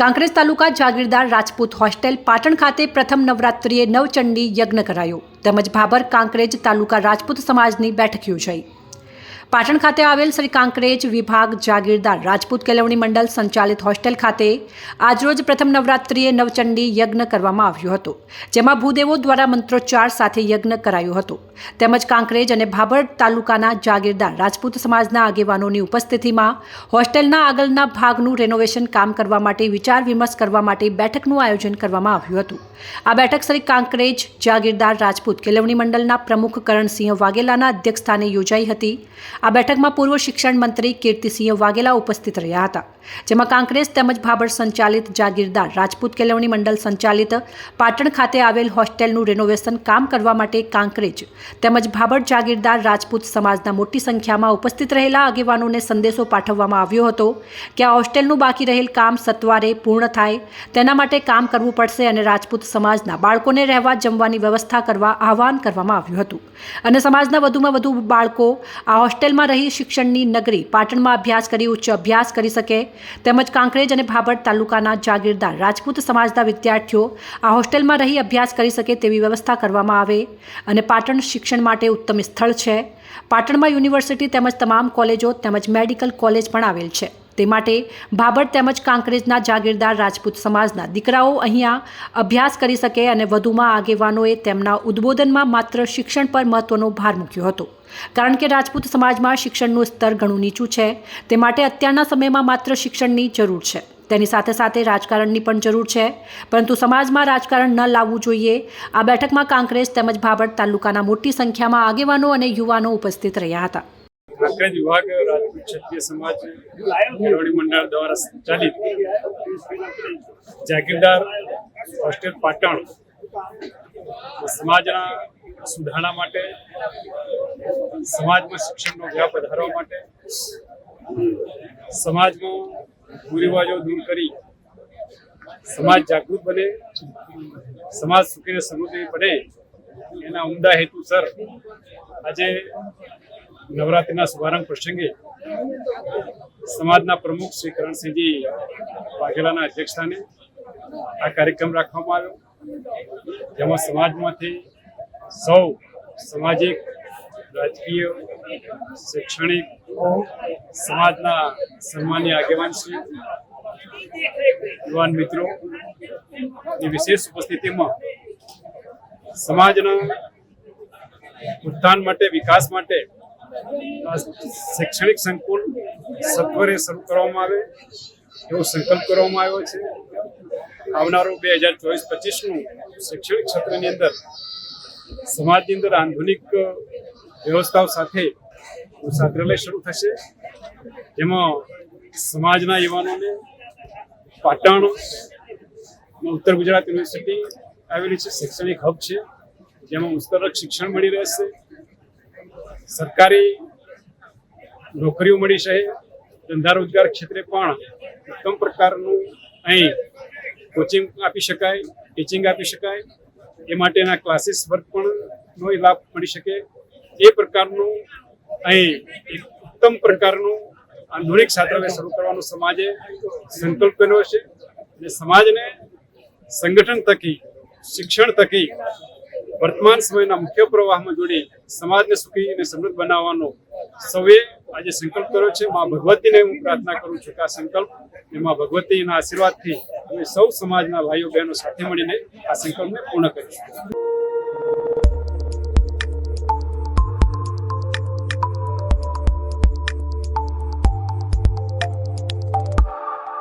કાંકરેજ તાલુકા જાગીરદાર રાજપૂત હોસ્ટેલ પાટણ ખાતે પ્રથમ નવરાત્રિએ નવચંડી યજ્ઞ કરાયો. તેમજ ભાભર કાંકરેજ તાલુકા રાજપૂત સમાજની બેઠક યોજાઈ. પાટણ ખાતે આવેલ શ્રી કાંકરેજ વિભાગ જાગીરદાર રાજપૂત કેળવણી મંડળ સંચાલિત હોસ્ટેલ ખાતે આજરોજ પ્રથમ નવરાત્રિએ નવચંડી યજ્ઞ કરવામાં આવ્યો હતો, જેમાં ભૂદેવો દ્વારા મંત્રોચ્ચાર સાથે યજ્ઞ કરાયો હતો. તેમજ કાંકરેજ અને ભાભર તાલુકાના જાગીરદાર રાજપૂત સમાજના આગેવાનોની ઉપસ્થિતિમાં હોસ્ટેલના આગળના ભાગનું રેનોવેશન કામ કરવા માટે વિચાર વિમર્શ કરવા માટે બેઠકનું આયોજન કરવામાં આવ્યું હતું. આ બેઠક શ્રી કાંકરેજ જાગીરદાર રાજપૂત કેળવણી મંડળના પ્રમુખ કરણસિંહ વાઘેલાના અધ્યક્ષસ્થાને યોજાઈ હતી. આ બેઠકમાં પૂર્વ શિક્ષણ મંત્રી કીર્તિસિંહ વાઘેલા ઉપસ્થિત રહ્યા હતા. જેમાં કાંકરેજ તેમજ ભાભર સંચાલિત જાગીરદાર રાજપૂત કેળવણી મંડળ સંચાલિત પાટણ ખાતે આવેલ હોસ્ટેલનું રેનોવેશન કામ કરવા માટે કાંકરેજ તેમજ ભાભર જાગીરદાર રાજપૂત સમાજના મોટી સંખ્યામાં ઉપસ્થિત રહેલા આગેવાનોને સંદેશો પાઠવવામાં આવ્યો હતો કે આ હોસ્ટેલનું બાકી રહેલ કામ સત્વારે પૂર્ણ થાય, તેના માટે કામ કરવું પડશે અને રાજપૂત સમાજના બાળકોને રહેવા જમવાની વ્યવસ્થા કરવા આહવાન કરવામાં આવ્યું હતું. અને સમાજના વધુમાં વધુ બાળકો આ હોસ્ટેલમાં રહી શિક્ષણની નગરી પાટણમાં અભ્યાસ કરી, ઉચ્ચ અભ્યાસ કરી શકે તેમજ કાંકરેજ અને ભાભર તાલુકાના જાગીરદાર રાજપૂત સમાજના વિદ્યાર્થીઓ આ હોસ્ટેલમાં રહી અભ્યાસ કરી શકે તેવી વ્યવસ્થા કરવામાં આવે અને પાટણ શિક્ષણ માટે ઉત્તમ સ્થળ છે. પાટણમાં યુનિવર્સિટી તેમજ તમામ કોલેજો તેમજ મેડિકલ કોલેજ પણ આવેલ છે. તે માટે ભાભડ તેમજ કાંકરેજના જાગીરદાર રાજપૂત સમાજના દીકરાઓ અહીંયા અભ્યાસ કરી શકે અને વધુમાં આગેવાનોએ તેમના ઉદ્બોધનમાં માત્ર શિક્ષણ પર મહત્વનો ભાર મૂક્યો હતો. કારણ કે રાજપૂત સમાજમાં શિક્ષણનું સ્તર ઘણું નીચું છે, તે માટે અત્યારના સમયમાં માત્ર શિક્ષણની જરૂર છે. તેની સાથે સાથે રાજકારણની પણ જરૂર છે, પરંતુ સમાજમાં રાજકારણ ન લાવવું જોઈએ. આ બેઠકમાં કાંકરેજ તેમજ ભાભર તાલુકાના મોટી સંખ્યામાં આગેવાનો અને યુવાનો ઉપસ્થિત રહ્યા હતા. કાંકરેજ વિભાગ રાજપૂત ક્ષત્રિય સમાજ કેળવણી મંડળ દ્વારા સંચાલિત જાગીરદાર હોસ્ટેલ પાટણ સમાજના સુધારણા માટે, સમાજમાં શિક્ષણનો વ્યાપ વધારવા માટે, સમાજમાં કુરિવાજો દૂર કરી, સમાજ જાગૃત બને, સમાજ સુખીને સમૃદ્ધિ બને, એના ઉમદા હેતુસર આજે નવરાત્રિના શુભારંભ પ્રસંગે સમાજના પ્રમુખ શ્રી કરણસિંહજી વાઘેલાના અધ્યક્ષસ્થાને આ કાર્યક્રમ રાખવામાં આવ્યો. જેમાં સમાજમાંથી સૌ સામાજિક, રાજકીય, શૈક્ષણિક, સમાજના સન્માનીય છે યુવાન મિત્રો ની વિશેષ ઉપસ્થિતિમાં સમાજના ઉત્થાન માટે, વિકાસ માટે શૈક્ષણિક સંકુલ સત્વરે શરૂ કરવામાં આવે, એવો સંકલ્પ કરવામાં આવ્યો છે. આવનારું બે હજાર ચોવીસ પચીસનું શૈક્ષણિક ક્ષેત્રની અંદર સમાજની અંદર આધુનિક વ્યવસ્થાઓ સાથે છાત્રાલય શરૂ થશે. જેમાં સમાજના યુવાનોને પાટણ ઉત્તર ગુજરાત યુનિવર્સિટી આવેલી છે, શૈક્ષણિક હબ છે, જેમાં મુસ્તરક શિક્ષણ મળી રહેશે. સરકારી નોકરીઓ મળી શકે ધંધા રોજગાર ક્ષેત્રે પણ ઉત્તમ પ્રકારનું અહીં કોચિંગ આપી શકાય ટીચિંગ આપી શકાય. એ માટેના ક્લાસીસ વર્ગ પણ નો લાભ મળી શકે. એ પ્રકારનું અહીં એક ઉત્તમ પ્રકારનું આધુનિક છાત્રાલય શરૂ કરવાનો સમાજે સંકલ્પ કર્યો છે. અને સમાજને સંગઠન થકી, શિક્ષણ થકી વર્તમાન સમયના મુખ્ય પ્રવાહમાં જોડી સમાજને સુખી અને સમૃદ્ધ બનાવવાનો સૌએ આજે સંકલ્પ કર્યો છે. મા ભગવતીને હું પ્રાર્થના કરું છું કે આ સંકલ્પ એ મા ભગવતીના આશીર્વાદથી અમે સૌ સમાજના ભાઈઓ બહેનો સાથે મળીને આ સંકલ્પને પૂર્ણ કરીશું.